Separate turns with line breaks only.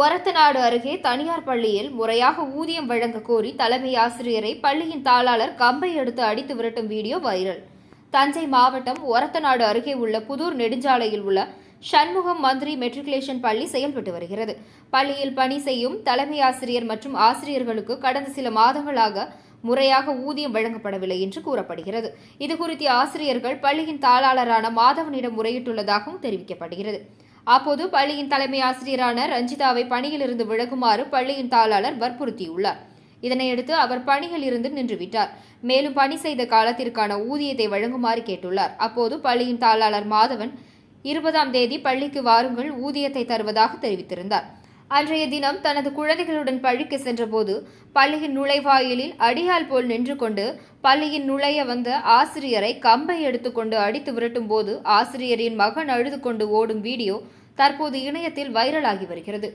ஒரத்தநாடு அருகே தனியார் பள்ளியில் முறையாக ஊதியம் வழங்க கோரி தலைமை ஆசிரியரை பள்ளியின் தாளாளர் கம்பை எடுத்து அடித்து விரட்டும் வீடியோ வைரல். தஞ்சை மாவட்டம் ஒரத்தநாடு அருகே உள்ள புதூர் நெடுஞ்சாலையில் உள்ள சண்முகம் மந்திரி மெட்ரிகுலேஷன் பள்ளி செயல்பட்டு வருகிறது. பள்ளியில் பணி செய்யும் தலைமை ஆசிரியர் மற்றும் ஆசிரியர்களுக்கு கடந்த சில மாதங்களாக முறையாக ஊதியம் வழங்கப்படவில்லை என்று கூறப்படுகிறது. இதுகுறித்து ஆசிரியர்கள் பள்ளியின் தாளாளரான மாதவனிடம் முறையிட்டுள்ளதாகவும் தெரிவிக்கப்படுகிறது. அப்போது பள்ளியின் தலைமை ஆசிரியரான ரஞ்சிதாவை பணியிலிருந்து விலகுமாறு பள்ளியின் தாளாளர் வற்புறுத்தியுள்ளார். இதனையடுத்து அவர் பணியில் இருந்து நின்றுவிட்டார். மேலும் பணி செய்த காலத்திற்கான ஊதியத்தை வழங்குமாறு கேட்டுள்ளார். அப்போது பள்ளியின் தாளாளர் மாதவன் இருபதாம் தேதி பள்ளிக்கு வாருங்கள் ஊதியத்தை தருவதாக தெரிவித்திருந்தார். அன்றைய தினம் தனது குழந்தைகளுடன் பள்ளிக்கு சென்றபோது பள்ளியின் நுழைவாயிலில் அடியால் போல் நின்று கொண்டு பள்ளியின் நுழைய வந்த ஆசிரியரை கம்பை எடுத்துக்கொண்டு அடித்து விரட்டும் போது ஆசிரியரின் மகன் அழுது கொண்டு ஓடும் வீடியோ தற்போது இணையத்தில் வைரலாகி வருகிறது.